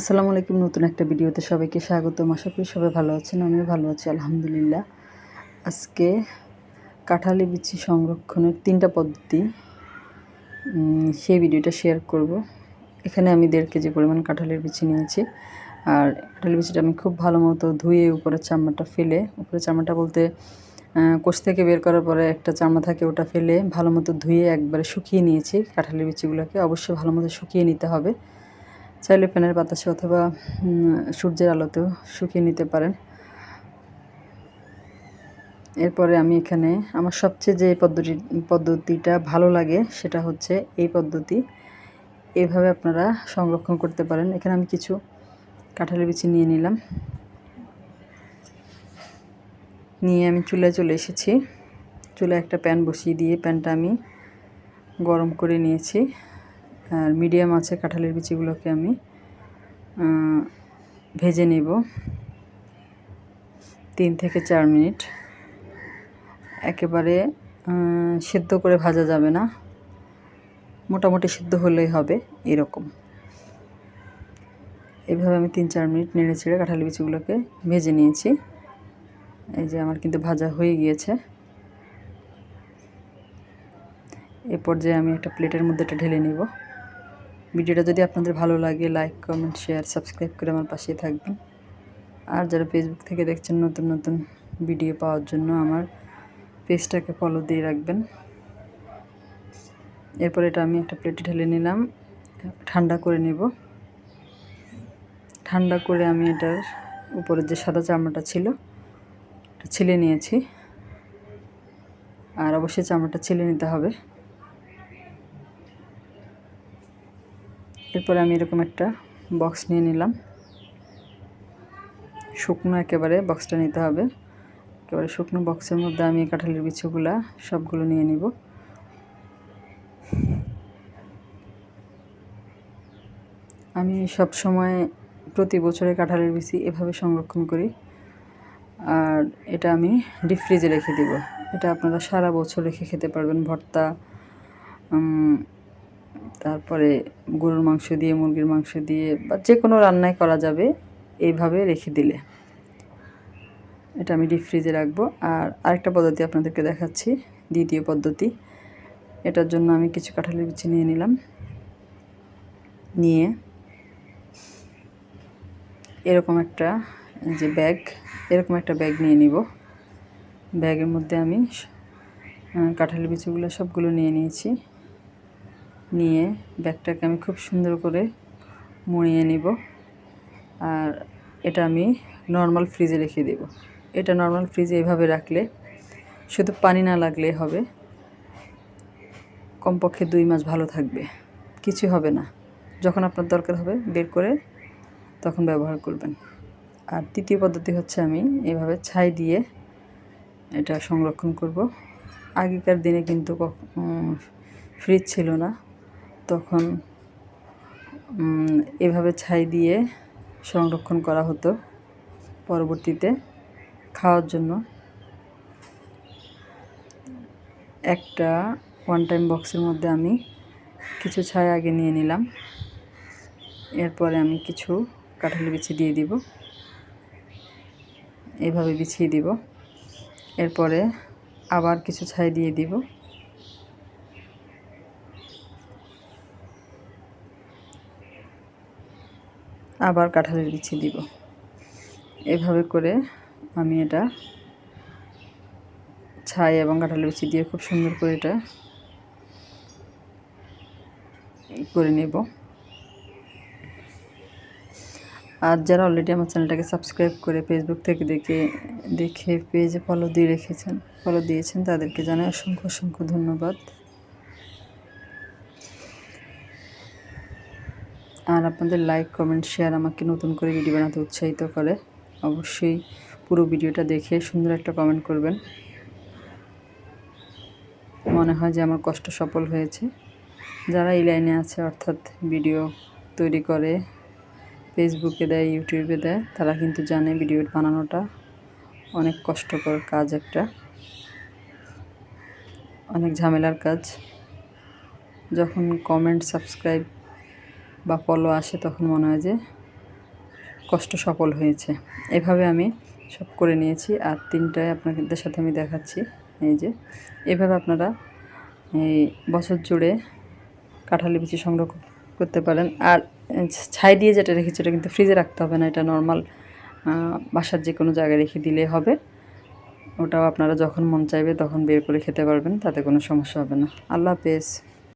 আসসালামু আলাইকুম, নতুন একটা ভিডিওতে সবাইকে স্বাগতম। আশা করি সবাই ভালো আছেন, আমিও ভালো আছি, আলহামদুলিল্লাহ। আজকে কাঁঠালি বিচি সংরক্ষণের তিনটা পদ্ধতি সেই ভিডিওটা শেয়ার করব। এখানে আমি দেড় কেজি পরিমাণ কাঁঠালের বিচি নিয়েছি। আর কাঁঠালের বিচিটা আমি খুব ভালো মতো ধুয়ে উপরের চামড়াটা ফেলে, উপরের চামড়াটা বলতে কোষ থেকে বের করার পরে একটা চামড়া থাকে ওটা ফেলে ভালো মতো ধুয়ে একবারে শুকিয়ে নিয়েছি। কাঁঠালের বিচিগুলোকে অবশ্যই ভালো মতো শুকিয়ে নিতে হবে। চাইলে ফ্যানের বাতাসে অথবা সূর্যের আলোতেও শুকিয়ে নিতে পারেন। এরপরে আমি এখানে আমার সবচেয়ে যে পদ্ধতি, পদ্ধতিটা ভালো লাগে সেটা হচ্ছে এই পদ্ধতি। এভাবে আপনারা সংরক্ষণ করতে পারেন। এখানে আমি কিছু কাঁঠালের বিচি নিয়ে নিলাম। নিয়ে আমি চুলায় চলে এসেছি। চুলায় একটা প্যান বসিয়ে দিয়ে প্যানটা আমি গরম করে নিয়েছি। আর মিডিয়াম আছে কাঁঠালের বিচিগুলোকে আমি ভেজে নেব। তিন থেকে চার মিনিট। একেবারে সেদ্ধ করে ভাজা যাবে না। মোটামুটি সিদ্ধ হলেই হবে, এরকম। এভাবে আমি তিন চার মিনিট নেড়ে ছেড়ে কাঁঠালি বিচিগুলোকে ভেজে নিয়েছি। এই যে আমার কিন্তু ভাজা হয়ে গিয়েছে। এ পর্যায়ে আমি একটা প্লেটের মধ্যে এটা ঢেলে নেব। ভিডিওটা যদি আপনাদের ভালো লাগে লাইক কমেন্ট শেয়ার সাবস্ক্রাইব করে আমার পাশেই থাকবেন। আর যারা ফেসবুক থেকে দেখছেন, নতুন নতুন ভিডিও পাওয়ার জন্য আমার পেজটাকে ফলো দিয়ে রাখবেন। এরপর এটা আমি একটা প্লেটে ঢেলে নিলাম, ঠান্ডা করে নেব। ঠান্ডা করে আমি এটার উপরে যে সাদা চামড়াটা ছিল ছিলে নিয়েছি। আর অবশ্যই চামড়াটা ছিলে নিতে হবে। এরপরে আমি এরকম একটা বক্স নিয়ে নিলাম। শুকনো একেবারে বক্সটা নিতে হবে। একেবারে শুকনো বক্সের মধ্যে আমি কাঁঠালের বিচুগুলা সবগুলো নিয়ে নিব। আমি সব সময় প্রতি বছরে কাঁঠালের বিচি এভাবে সংরক্ষণ করি। আর এটা আমি ডিপ ফ্রিজে রেখে দিব। এটা আপনারা সারা বছর রেখে খেতে পারবেন। ভর্তা তারপরে গরুর মাংস দিয়ে, মুরগির মাংস দিয়ে বা যে কোনো রান্নায় করা যাবে, এইভাবে রেখে দিলে। এটা আমি ডিপ ফ্রিজে রাখব। আর আরেকটা পদ্ধতি আপনাদেরকে দেখাচ্ছি, দ্বিতীয় পদ্ধতি। এটার জন্য আমি কিছু কাঁঠালের বিচি নিয়ে নিলাম। নিয়ে এরকম একটা যে ব্যাগ, এরকম একটা ব্যাগ নিয়ে নিব। ব্যাগের মধ্যে আমি কাঁঠালের বিচিগুলো সবগুলো নিয়ে নিয়েছি। নিয়ে ব্যাগটাকে আমি খুব সুন্দর করে মুড়িয়ে নিব। আর এটা আমি নর্মাল ফ্রিজে রেখে দেব। এটা নর্মাল ফ্রিজে এভাবে রাখলে, শুধু পানি না লাগলে হবে। কমপক্ষে দুই মাস ভালো থাকবে। কিছু হবে না। যখন আপনার দরকার হবে বের করে তখন ব্যবহার করবেন। আর তৃতীয় পদ্ধতি হচ্ছে আমি এভাবে ছাই দিয়ে এটা সংরক্ষণ করব। আগেকার দিনে কিন্তু ফ্রিজ ছিল না। তখন এভাবে ছাই দিয়ে সংরক্ষণ করা হতো পরবর্তীতে খাওয়ার জন্য। একটা ওয়ান টাইম বক্সের মধ্যে আমি কিছু ছাই আগে নিয়ে নিলাম। এরপরে আমি কিছু কাঁঠালি বিছিয়ে দিয়ে দিব। এভাবে বিছিয়ে দিব। এরপরে আবার কিছু ছাই দিয়ে দিব। আবার কাঁঠালের বিচি দিব। এভাবে করে আমি এটা ছাই এবং কাঁঠালের বিচি দিয়ে খুব সুন্দর করে এটা করে নেব। আর যারা অলরেডি আমার চ্যানেলটাকে সাবস্ক্রাইব করে ফেসবুক থেকে দেখে দেখে পেজে ফলো দিয়ে রেখেছেন ফলো দিয়েছেন, তাদেরকে জানাই অসংখ্য অসংখ্য ধন্যবাদ। আর আপনাদের লাইক কমেন্ট শেয়ার আমাকে নতুন করে ভিডিও বানাতে উৎসাহিত করে, অবশ্যই পুরো ভিডিওটা দেখে সুন্দর একটা কমেন্ট করবেন। মনে হয় যে আমার কষ্ট সফল হয়েছে। যারা এই লাইনে আছে, অর্থাৎ ভিডিও তৈরি করে ফেসবুকে দেয় ইউটিউবে দেয়, তারা কিন্তু জানে ভিডিও বানানোটা অনেক কষ্টকর কাজ একটা। অনেক ঝামেলার কাজ। যখন কমেন্ট সাবস্ক্রাইব বা পলো আসে তখন মনে হয় যে কষ্ট সফল হয়েছে। এভাবে আমি সব করে নিয়েছি। আর তিনটায় আপনাদের সাথে আমি দেখাচ্ছি। এই যে, এভাবে আপনারা এই বছর জুড়ে কাঁঠালি বিচি সংগ্রহ করতে পারেন। আর ছাই দিয়ে যেটা রেখেছি, এটা কিন্তু ফ্রিজে রাখতে হবে না। এটা নর্মাল বাসার যে কোনো জায়গায় রেখে দিলে হবে। ওটাও আপনারা যখন মন চাইবে তখন বের করে খেতে পারবেন, তাতে কোনো সমস্যা হবে না। আল্লাহ হাফেজ।